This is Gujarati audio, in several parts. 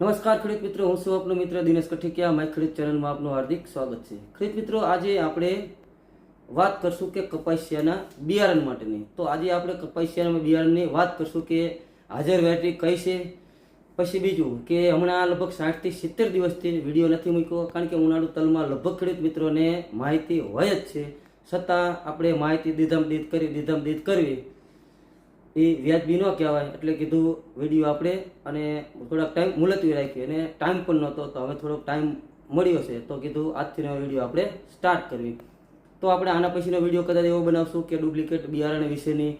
નમસ્કાર ખેડૂત મિત્રો, હું છું આપનો મિત્ર દિનેશ કઠિકિયા. માય ખેડૂત ચેનલમાં આપનું હાર્દિક સ્વાગત છે. ખેડૂત મિત્રો, આજે આપણે વાત કરશું કે કપાસિયાના બિયારણ માટેની. તો આજે આપણે કપાસિયાના બિયારણની વાત કરશું કે હાજર વેરાયટી કઈ છે, પછી બીજું કે હમણાં લગભગ સાઠથી સિત્તેર દિવસથી વીડિયો નથી મૂક્યો, કારણ કે ઉનાળુ તલમાં લગભગ ખેડૂત મિત્રોને માહિતી હોય જ છે. છતાં આપણે માહિતી દીધમ દીધ કરી, દીધમ દીધ કરવી. એ વ્યાજબી ન કહેવાય. એટલે કીધું વીડિયો આપણે અને થોડાક ટાઈમ મુલતવી રાખી અને ટાઈમ પણ નહોતો, તો હવે થોડોક ટાઈમ મળ્યો છે. તો કીધું આજથીનો વીડિયો આપણે સ્ટાર્ટ કરવી. તો આપણે આના પછીનો વીડિયો કદાચ એવો બનાવશું કે ડુપ્લિકેટ બિયારણ વિશેની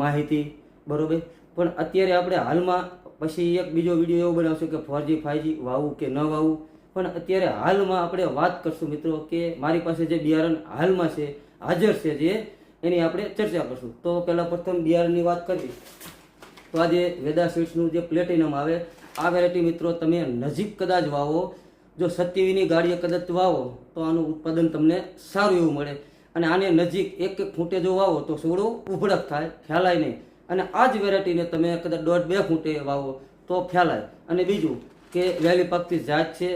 માહિતી. બરોબર? પણ અત્યારે આપણે હાલમાં પછી એક બીજો વીડિયો એવો બનાવશું કે ફોરજી ફાઈવજી વાવવું કે ન વાવવું. પણ અત્યારે હાલમાં આપણે વાત કરશું મિત્રો કે મારી પાસે જે બિયારણ હાલમાં છે, હાજર છે જે એની આપણે ચર્ચા કરશું. તો પહેલાં પ્રથમ બિયારણની વાત કરીએ. તો આજે વેદા સ્વીટ્સનું જે પ્લેટિનમ આવે, આ વેરાયટી મિત્રો તમે નજીક કદાચ વાવો, જો સત્યવીની ગાડીએ કદાચ વાવો, તો આનું ઉત્પાદન તમને સારું એવું મળે. અને આને નજીક એક એક ફૂટે જો વાવો, તો સોડો ઉભડક થાય, ફેલાય નહીં. અને આ જ વેરાયટીને તમે કદાચ દોઢ બે ફૂટે વાવો, તો ફેલાય. અને બીજું કે વહેલી પાકતી જાત છે,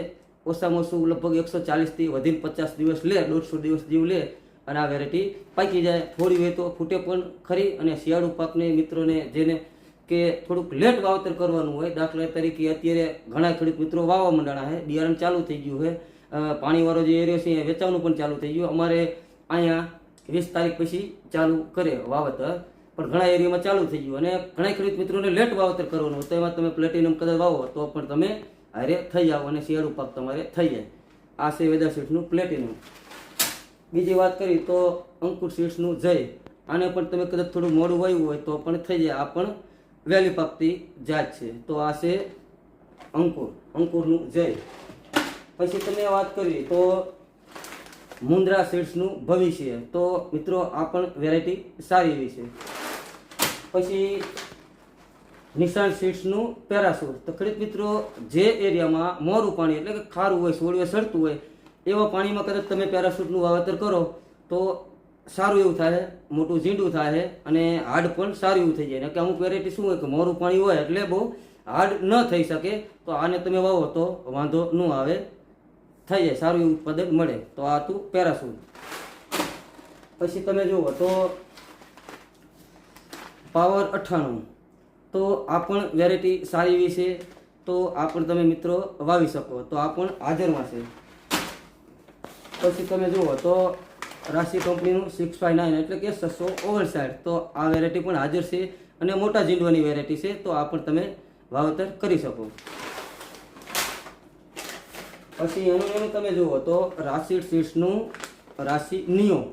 ઓછામાં ઓછું લગભગ એકસો ચાલીસથી વધીને પચાસ દિવસ લે, દોઢસો દિવસ જીવ લે અને આ વેરાયટી પાકી જાય, થોડી હોય તો ફૂટે પણ ખરી અને શિયાળુ પાકને મિત્રોને જેને કે થોડુંક લેટ વાવતર કરવાનું હોય, દાખલા તરીકે અત્યારે ઘણા ખેડૂત મિત્રો વાવવા માંડાણા છે, બિયારણ ચાલુ થઈ ગયું છે. પાણીવાળો જે એરિયો છે, એ વેચાવાનું પણ ચાલુ થઈ ગયું. અમારે અહીંયા વીસ તારીખ પછી ચાલુ કરે વાવતર, પણ ઘણા એરિયામાં ચાલુ થઈ ગયું અને ઘણા ખેડૂત મિત્રોને લેટ વાવતર કરવાનું હોય. તો એમાં તમે પ્લેટિનમ કદાચ વાવો, તો પણ તમે હારે થઈ જાઓ અને શિયાળુ પાક તમારે થઈ જાય. આ છે વેદાશીઠનું પ્લેટિનમ. બીજી વાત કરી તો અંકુર સીડ્સનું જય. આને પણ તમે કદાચ થોડું મોડું વયું હોય તો પણ થઈ જાય. આ પણ વહેલી પાકતી જાત છે. તો આ છે અંકુર. અંકુરનું જય. પછી તમે વાત કરી તો મુંદ્રા સીડ્સનું ભવિષ્ય. તો મિત્રો, આ પણ વેરાયટી સારી એવી છે. પછી નિશાન સીડ્સનું પેરાસૂટ તો ખેડૂત મિત્રો, જે એરિયામાં મોરું પાણી એટલે કે ખારું હોય સોળીઓ સડતું હોય એવા પાણીમાં કદાચ તમે પેરાસૂટનું વાવેતર કરો, તો સારું એવું થાય, મોટું ઝીંડું થાય અને હાર્ડ પણ સારું એવું થઈ જાય. કે અમુક વેરાયટી શું હોય કે મોરું પાણી હોય એટલે બહુ હાર્ડ ન થઈ શકે, તો આને તમે વાવો, તો વાંધો ન આવે. થઈ જાય, સારું એવું ઉત્પાદન મળે. તો આ હતું પેરાસૂટ પછી તમે જુઓ, તો પાવર અઠ્ઠાણું. તો આ પણ વેરાયટી સારી એવી છે, તો આ પણ તમે મિત્રો વાવી શકો, તો આ પણ હાજરમાં છે. પછી તમે જુઓ તો રાશિ કંપનીનું સિક્સ ફાઇવ નાઇન એટલે કે છસો ઓગણસાઠ. તો આ વેરાયટી પણ હાજર છે અને મોટા જીંડવાની વેરાયટી છે, તો આ પણ તમે વાવેતર કરી શકો. પછી એનું એનું તમે જુઓ તો રાશિ સીડ્સનું રાશિ નિયો.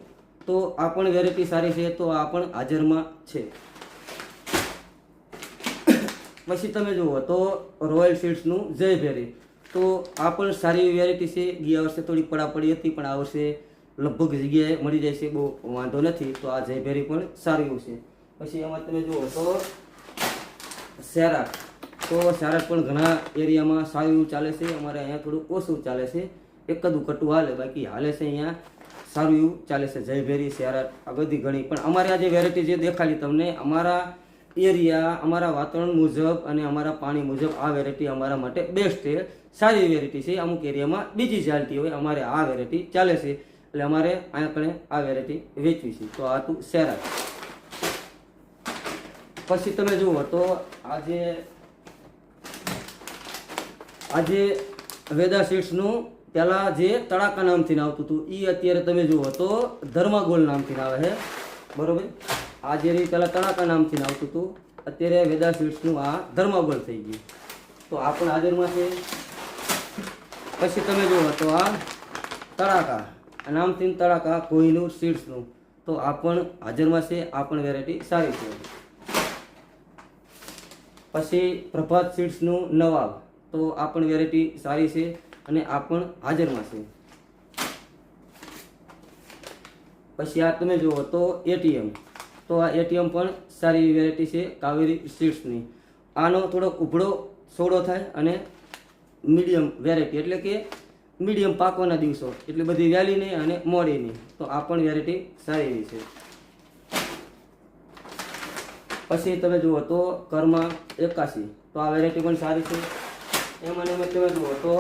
તો આ પણ વેરાયટી સારી છે, તો આ પણ હાજરમાં છે. પછી તમે જુઓ તો રોયલ સીડ્સનું જયભેરી. તો આ પણ સારી વેરાયટી છે. ગયા વર્ષે થોડી પડાપડી હતી, પણ આ વર્ષે લગભગ જગ્યાએ મળી જાય છે બહુ વાંધો નથી. તો આ જયભેરી પણ સારું એવું છે. પછી એમાં તમે જુઓ તો સેરાટ તો સેરાટ પણ ઘણા એરિયામાં સારું એવું ચાલે છે. અમારે અહીંયા થોડું ઓછું ચાલે છે. એક જ કટું હાલે, બાકી હાલે છે અહીંયા સારું એવું ચાલે છે. જયભેરી સેરાટ આ બધી ઘણી. પણ અમારે આ જે વેરાયટી જે દેખાડી તમને, અમારા એરિયા, અમારા વાતાવરણ મુજબ અને અમારા પાણી મુજબ આ વેરાયટી અમારા માટે બેસ્ટ છે. સારી વેરાયટી છે. અમુક એરિયામાં બીજી ચાલતી હોય, અમારે આ વેરાયટી ચાલે છે. એટલે અમારે અહીંયા આ વેરાયટી વેચવી છે. તો આ તું સેરા પછી તમે જુઓ તો આજે આજે વેદા સીડ્સનું પહેલાં જે તડાકા નામથી આવતું હતું એ અત્યારે તમે જુઓ તો ધર્માગોલ નામથી આવે છે. બરોબર? આ જે રીત પહેલાં તડાકા નામથી આવતું હતું, અત્યારે વેદા સીડ્સનું આ ધર્માગોલ થઈ ગયું. તો આ પણ હાજરમાં છે. પછી તમે જુઓ તો આ તડાકા નામથી તડાકા કોઈનું સીડ્સનું. તો આ પણ હાજરમાં છે, આ પણ વેરાયટી સારી છે. પછી પ્રભાત સીડ્સનું નવાબ, તો આ પણ વેરાયટી સારી છે અને આ પણ હાજરમાં છે. પછી આ તમે જુઓ તો એટીએમ, તો આ એટીએમ પણ સારી વેરાયટી છે, કાવેરી સીડ્સની. આનો થોડોક ઉભળો સોડો થાય અને મીડિયમ વેરાયટી એટલે કે મીડિયમ પાકવાના દિવસો. એટલે બધી વહેલી નહીં અને મોડી નહીં તો આ પણ વેરાયટી સારી એવી છે. પછી તમે જુઓ તો કર્મા એકાસી તો આ વેરાયટી પણ સારી છે. એમાં ને એમાં તમે જુઓ તો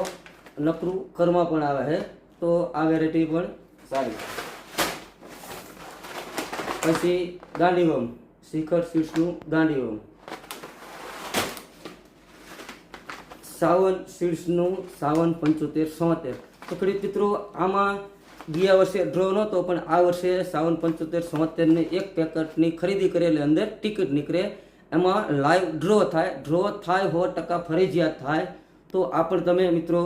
નકરું કર્મા પણ આવે છે. તો આ વેરાયટી પણ સારી પછી દાંડીવમ. શિખર સ્વીટ્સનું ગાંડીવમ સાવન સીડ્સનું સાવન પંચોતેર સોતેર. તો ખેડૂત મિત્રો, આમાં ગયા વર્ષે ડ્રો નહોતો, પણ આ વર્ષે સાવન પંચોતેર સોતેરની એક પેકેટની ખરીદી કરેલી અંદર ટિકિટ નીકળે. એમાં લાઈવ ડ્રો થાય. ડ્રો થાય સો ટકા ફરજિયાત થાય. તો આ પણ તમે મિત્રો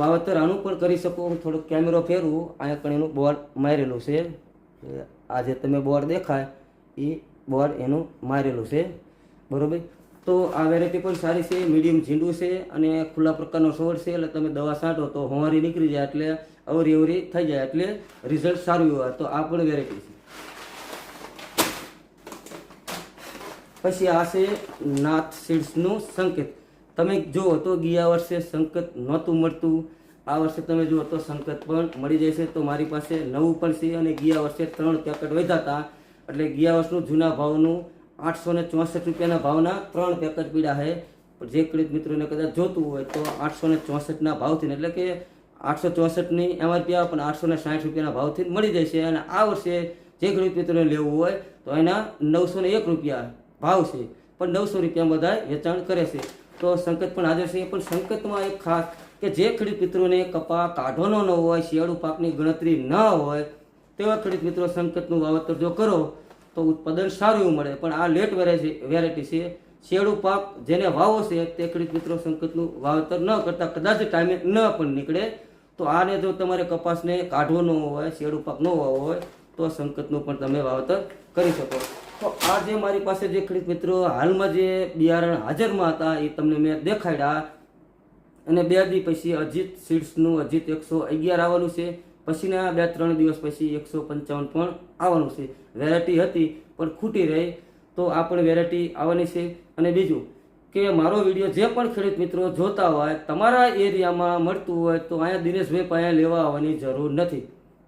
વાવેતર આનું પણ કરી શકો. હું થોડોક કેમેરો ફેરવું. અહીંયા પણ એનું બોર્ડ મારેલું છે. આજે તમે બોર્ડ દેખાય. એ બોર્ડ એનું મારેલું છે. બરોબર? તો આ વેરાયટી પણ સારી છે મીડિયમ ઝીંડું છે અને ખુલ્લા પ્રકારનો છોડ છે, એટલે તમે દવા છાંટો તો હોવારી નીકળી જાય એટલે અવરી અવરી થઈ જાય એટલે રિઝલ્ટ સારું હોય તો આ પણ વેરાયટી છે. પછી આ છે નાથ સીડ્સનું સંકેત. તમે જુઓ તો ગયા વર્ષે સંકેત નહોતું મળતું. આ વર્ષે તમે જુઓ તો સંકેત પણ મળી જશે તો મારી પાસે નવું પણ છે અને ગયા વર્ષે ત્રણ પેકેટ વધ્યા હતા. એટલે ગયા વર્ષનું જૂના ભાવનું આઠસો ને ચોસઠ રૂપિયાના ભાવના ત્રણ પેકેટ પીડા છે. જે ખેડૂત મિત્રોને કદાચ જોતું હોય તો આઠસો ને ચોસઠના ભાવથી એટલે કે આઠસો ચોસઠની એમઆરપી આવે પણ આઠસો ને સાઠ રૂપિયાના ભાવથી મળી જશે. અને આ વર્ષે જે ખેડૂત મિત્રોને લેવું હોય તો એના નવસો ને એક રૂપિયા ભાવ છે. પણ નવસો રૂપિયા બધા વેચાણ કરે છે. તો સંકેત પણ હાજર છે. પણ સંકેતમાં એક ખાસ કે જે ખેડૂત મિત્રોને કપા કાઢવાનો ન હોય, શિયાળુ પાકની ગણતરી ન હોય, તેવા ખેડૂત મિત્રો સંકેતનું વાવતર જો કરો તો ઉત્પાદન સારું એવું મળે. પણ આ લેટ વેરાયટી વેરાયટી છે. શિયાળુ પાક જેને વાવો છે, તે ખેડૂત મિત્રો સંકેતનું વાવેતર ન કરતા કદાચ ટાઈમે ન પણ નીકળે. તો આને જો તમારે કપાસને કાઢવો ન હોય શિયાળુ પાક ન વાવો હોય, તો સંકેતનું પણ તમે વાવેતર કરી શકો. તો આ જે મારી પાસે જે ખેડૂત મિત્રો હાલમાં જે બિયારણ હાજરમાં હતા, એ તમને મેં દેખાડ્યા. અને બે દી પછી અજીત સીડ્સનું અજીત એકસો અગિયાર આવવાનું છે. પછીના બે ત્રણ દિવસ પછી એકસો પંચાવન પણ આવવાનું છે. વેરાયટી હતી, પણ ખૂટી રહી. તો આ પણ વેરાયટી આવવાની છે. અને બીજું કે મારો વીડિયો જે પણ ખેડૂત મિત્રો જોતા હોય, તમારા એરિયામાં મળતું હોય, તો અહીંયા દિનેશભાઈ પાસે લેવા આવવાની જરૂર નથી.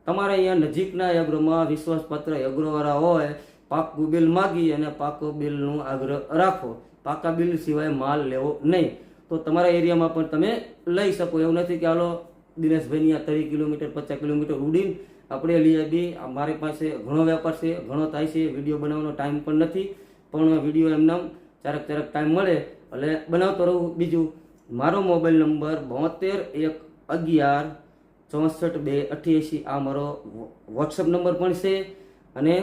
તમારે અહીંયા નજીકના એગ્રોમાં વિશ્વાસપત્ર એગ્રોવાળા હોય, પાકું બિલ માગી અને પાકો બિલનું આગ્રહ રાખો. પાકા બિલ સિવાય માલ લેવો નહીં. તો તમારા એરિયામાં પણ તમે લઈ શકો. એવું નથી કે હાલો દિનેશભાઈની આ ત્રીસ કિલોમીટર, પચાસ કિલોમીટર ઉડીને આપણે લઈ બી મારી પાસે ઘણો વેપાર છે, ઘણો થાય છે, વીડિયો બનાવવાનો ટાઈમ પણ નથી, પણ વીડિયો એમને ચારક ચારક ટાઈમ મળે, એટલે બનાવતો રહું. બીજું, મારો મોબાઈલ નંબર બોતેર એક અગિયાર ચોસઠ બે અઠ્યાસી, આ મારો વોટ્સઅપ નંબર પણ છે, અને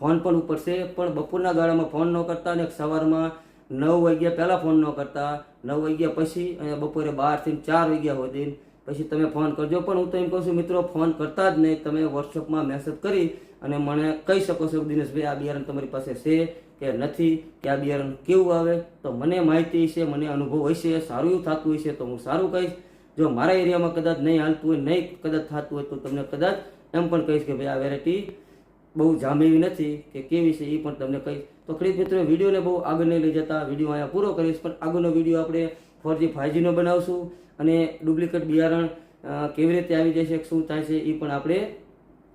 ફોન પણ ઉપર છે, પણ બપોરના ગાળામાં ફોન ન કરતા અને સવારમાં નવ વાગ્યા પહેલાં ફોન ન કરતા. નવ વાગ્યા પછી અને બપોરે બારથી ચાર વાગ્યા સુધી. પછી તમે ફોન કરજો. પણ હું તો એમ કહું છું, મિત્રો ફોન કરતા જ નહીં. તમે વોટ્સઅપમાં મેસેજ કરી અને મને કહી શકો છો દિનેશભાઈ, આ બિયારણ તમારી પાસે છે કે નથી? કે આ બિયારણ કેવું આવે? તો મને માહિતી છે મને અનુભવ હશે, સારું એવું થતું હશે તો હું સારું કહીશ. જો મારા એરિયામાં કદાચ નહીં હાલતું હોય, નહીં કદાચ થતું હોય તો તમને કદાચ એમ પણ કહીશ કે ભાઈ, આ વેરાયટી બહુ જામેવી નથી કે કેવી છે એ પણ તમને કહીશ. તો ખરીદ મિત્રો, વિડીયોને બહુ આગળ નહીં લઈ જતા વીડિયો અહીંયા પૂરો કરીશ, પણ આગળનો વીડિયો આપણે ફોરજી ફાઈવજીનો બનાવશું અને ડુપ્લિકેટ બિયારણ કેવી રીતે આવી જશે, શું થાય છે એ પણ આપણે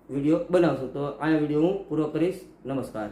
વીડિયો બનાવશું. તો આ વીડિયો હું પૂરો કરીશ. નમસ્કાર.